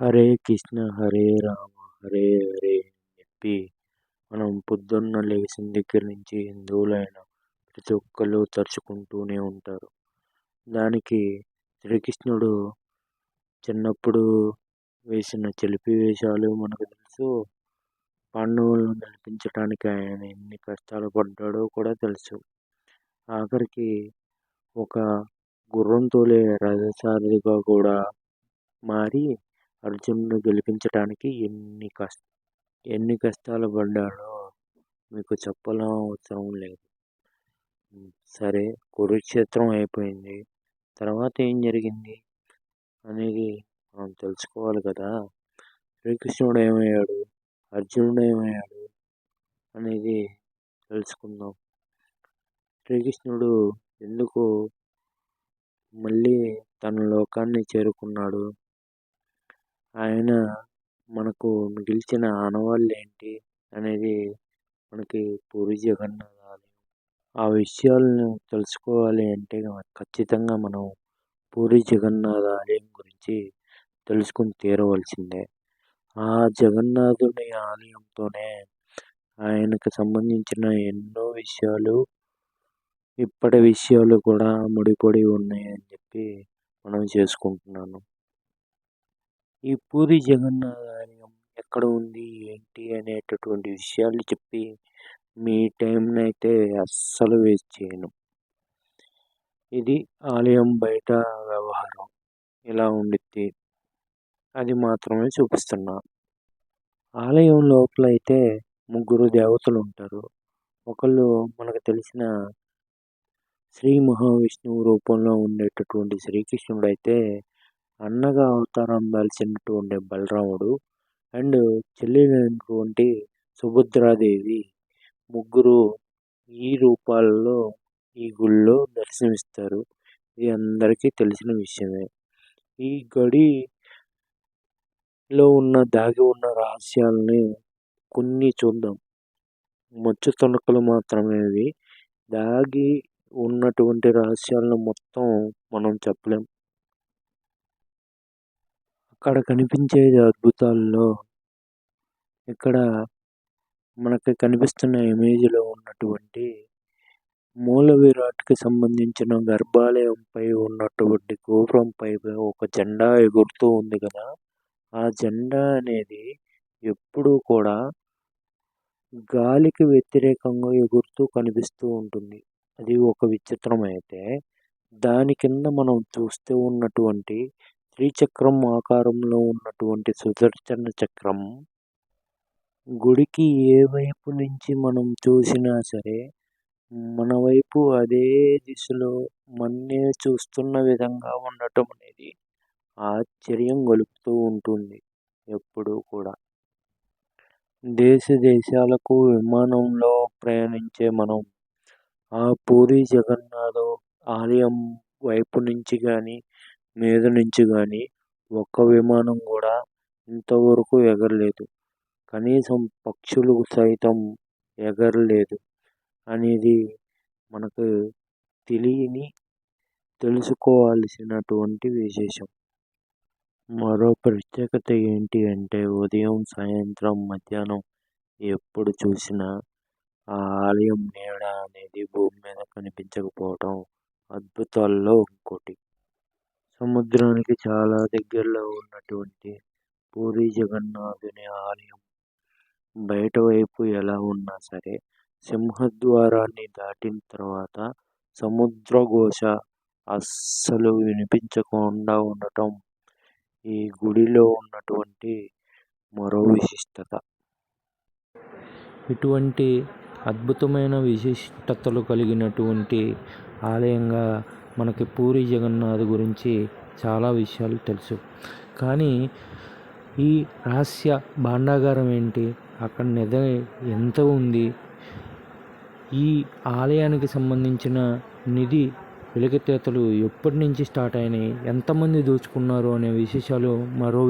హరే కృష్ణ హరే రామ హరే హరే అని చెప్పి మనం పొద్దున్న లేచిన దగ్గర నుంచి హిందువులైన ప్రతి ఒక్కళ్ళు తరుచుకుంటూనే ఉంటారు. దానికి శ్రీకృష్ణుడు చిన్నప్పుడు వేసిన చెలిపి వేషాలు మనకు తెలుసు. పాండవులను నడిపించడానికి ఆయన ఎన్ని కష్టాలు పడ్డాడో కూడా తెలుసు. ఆఖరికి ఒక గుర్రం తోలే రథసారథిగా కూడా మారి అర్జునుడు గెలిపించడానికి ఎన్ని కష్ట ఎన్ని కష్టాలు పడ్డాడో మీకు చెప్పడం అవసరం లేదు. సరే కురుక్షేత్రం అయిపోయింది. తర్వాత ఏం జరిగింది? అనేది మనం తెలుసుకోవాలి కదా. శ్రీకృష్ణుడు ఏమయ్యాడు? అర్జునుడు ఏమయ్యాడు? అనేది తెలుసుకుందాం. శ్రీకృష్ణుడు ఎందుకు మళ్ళీ తన లోకాన్ని చేరుకున్నాడు? ఆయన మనకు మిగిల్చిన ఆనవాళ్ళు ఏంటి అనేది మనకి పూరి జగన్నాథ ఆలయం. ఆ విషయాలను తెలుసుకోవాలి అంటే ఖచ్చితంగా మనం పూరి జగన్నాథ ఆలయం గురించి తెలుసుకుని తీరవలసిందే. ఆ జగన్నాథుని ఆలయంతోనే ఆయనకు సంబంధించిన ఎన్నో విషయాలు ఇప్పటి విషయాలు కూడా ముడిపడి ఉన్నాయని చెప్పి మనం చేసుకుంటున్నాను. ఈ పూరి జగన్నాథ ఆలయం ఎక్కడ ఉంది? ఏంటి? అనేటటువంటి విషయాలు చెప్పి మీ టైంని అయితే అస్సలు వేస్ట్ చేయను. ఇది ఆలయం బయట వ్యవహారం. ఇలా ఉండిద్ది. అది మాత్రమే చూపిస్తున్నా. ఆలయం లోపల అయితే ముగ్గురు దేవతలు ఉంటారు. ఒకళ్ళు మనకు తెలిసిన శ్రీ మహావిష్ణువు రూపంలో ఉండేటటువంటి శ్రీకృష్ణుడు అయితే అన్నగా అవతారం దాల్చినటువంటి బలరాముడు అండ్ చెల్లెలైనటువంటి సుభద్రాదేవి ముగ్గురు ఈ రూపాలలో ఈ గుళ్ళో దర్శనమిస్తారు. ఇది అందరికీ తెలిసిన విషయమే. ఈ గడిలో ఉన్న దాగి ఉన్న రహస్యాలని కొన్ని చూద్దాం. మచ్చు తొనకలు మాత్రమేవి. దాగి ఉన్నటువంటి రహస్యాలను మొత్తం మనం చెప్పలేం. అక్కడ కనిపించేది అద్భుతాల్లో ఇక్కడ మనకి కనిపిస్తున్న ఇమేజ్లో ఉన్నటువంటి మూల విరాట్కి సంబంధించిన గర్భాలయంపై ఉన్నటువంటి గోపురంపై ఒక జెండా ఎగురుతూ ఉంది కదా! ఆ జెండా అనేది ఎప్పుడూ కూడా గాలికి వ్యతిరేకంగా ఎగురుతూ కనిపిస్తూ ఉంటుంది. అది ఒక విచిత్రం అయితే దాని కింద మనం చూస్తూ ఉన్నటువంటి త్రిచక్రం ఆకారంలో ఉన్నటువంటి సుదర్శన చక్రం. గుడికి ఏ వైపు నుంచి మనం చూసినా సరే మన వైపు అదే దిశలో మన్నే చూస్తున్న విధంగా ఉండటం అనేది ఆశ్చర్యం గొలుపుతూ ఉంటుంది ఎప్పుడూ కూడా. దేశ దేశాలకు విమానంలో ప్రయాణించే మనం ఆ పూరి జగన్నాథ ఆలయం వైపు నుంచి కానీ మీద నుంచి కానీ ఒక్క విమానం కూడా ఇంతవరకు ఎగరలేదు. కనీసం పక్షులు సైతం ఎగరలేదు అనేది మనకు తెలియని తెలుసుకోవాల్సినటువంటి విశేషం. మరో ప్రత్యేకత ఏంటి అంటే ఉదయం సాయంత్రం మధ్యాహ్నం ఎప్పుడు చూసినా ఆ ఆలయం నీడ అనేది భూమి మీద కనిపించకపోవటం అద్భుతాల్లో ఇంకోటి. సముద్రానికి చాలా దగ్గరలో ఉన్నటువంటి పూరీ జగన్నాథుని ఆలయం బయట వైపు ఎలా ఉన్నా సరే సింహద్వారాన్ని దాటిన తర్వాత సముద్ర ఘోష అస్సలు వినిపించకుండా ఉండటం ఈ గుడిలో ఉన్నటువంటి మరో విశిష్టత. ఇటువంటి అద్భుతమైన విశిష్టతలు కలిగినటువంటి ఆలయంగా మనకి పూరి జగన్నాథ్ గురించి చాలా విషయాలు తెలుసు. కానీ ఈ రహస్య భాండాగారం ఏంటి? అక్కడ నిధ ఎంత ఉంది? ఈ ఆలయానికి సంబంధించిన నిధి వెలికితేతలు ఎప్పటి నుంచి స్టార్ట్ అయినాయి? ఎంతమంది దోచుకున్నారు? అనే విశేషాలు మరో